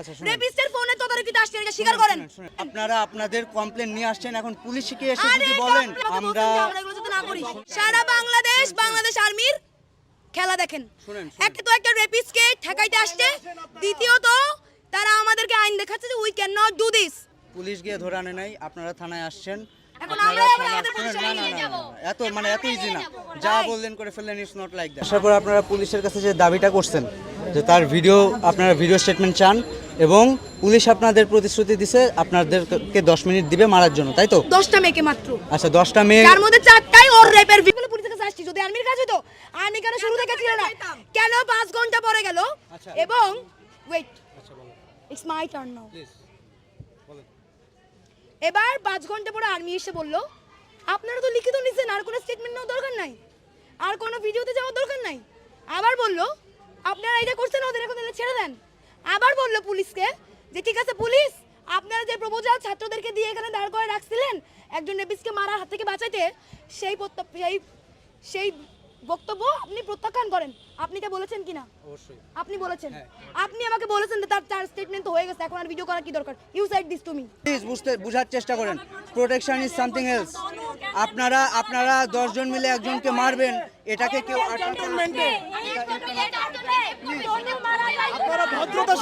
আচ্ছা। রেপিস্টের ফোনে তদারকিতে আসছেন এটা স্বীকার করেন। আপনারা আপনাদের কমপ্লেন নিয়ে আসছেন এখন পুলিশকে এসে যদি বলেন আমরা এগুলো না করি। সারা বাংলাদেশ বাংলাদেশ আর্মির খেলা দেখেন। একটা তো একটা রেপিস্টকে ঠেকাইতে আসছে। দ্বিতীয়ত তারা আমাদেরকে আইন দেখাচ্ছে যে we can not do this police গিয়ে ধরে আনে নাই আপনারা থানায় আসছেন। এত মানে এত ইজি না। যা বললেন করে ফেললেন ইটস নট লাইক দ্যাট তারপর আপনারা পুলিশের কাছে যে দাবিটা করছেন যে তার ভিডিও আপনারা ভিডিও স্টেটমেন্ট চান এবং পুলিশ আপনাদের প্রতিশ্রুতি দিছে আপনাদেরকে দশ মিনিট দিবে মারার জন্য তাই তো? দশটা মেয়েকে মাত্র। আচ্ছা দশটা মেয়ে তার মধ্যে চারটাই ওর রেপের ভিডিও পুলিশের কাছে আসছি যদি আর্মির কাছে তো আর্মি কেন শুরু থেকে ছিল না? কেন পাঁচ ঘণ্টা পরে গেল? আচ্ছা। এবং wait it's my turn now এবার পাঁচ ঘণ্টা পরে আর্মি এসে বলল, আপনারা তো লিখিত নিছেন, আর কোনো স্টেটমেন্ট নেওয়ার দরকার নাই। আর কোনো ভিডিওতে যাওয়ার দরকার নাই। আবার বলল, আপনারা এটা করছেন, ওদের এখন ছেড়ে দেন। আবার বলল পুলিশকে যে, ঠিক আছে পুলিশ, আপনারা যে প্রপোজাল ছাত্রদেরকে দিয়ে এখানে দাঁড় করে রাখছিলেন, একজন রেপিসকে মারার হাত থেকে বাঁচাইতে, সেই সেই সেই বক্তব্য আপনি প্রত্যাখ্যান করেন। বলেছেন কিনা? অবশ্যই। আপনি বলেছেন? আপনি আমাকে বলেছেন তার চার স্টেটমেন্ট তো হয়ে গেছে এখন আর ভিডিও করা কি দরকার? You side this to me please বুঝতে বোঝার চেষ্টা করেন। প্রোটেকশন ইজ সামথিং এলস আপনারা আপনারা দশজন মিলে একজনকে মারবেন এটাকে কেউ আটকাতে- আপনারা ভদ্রতা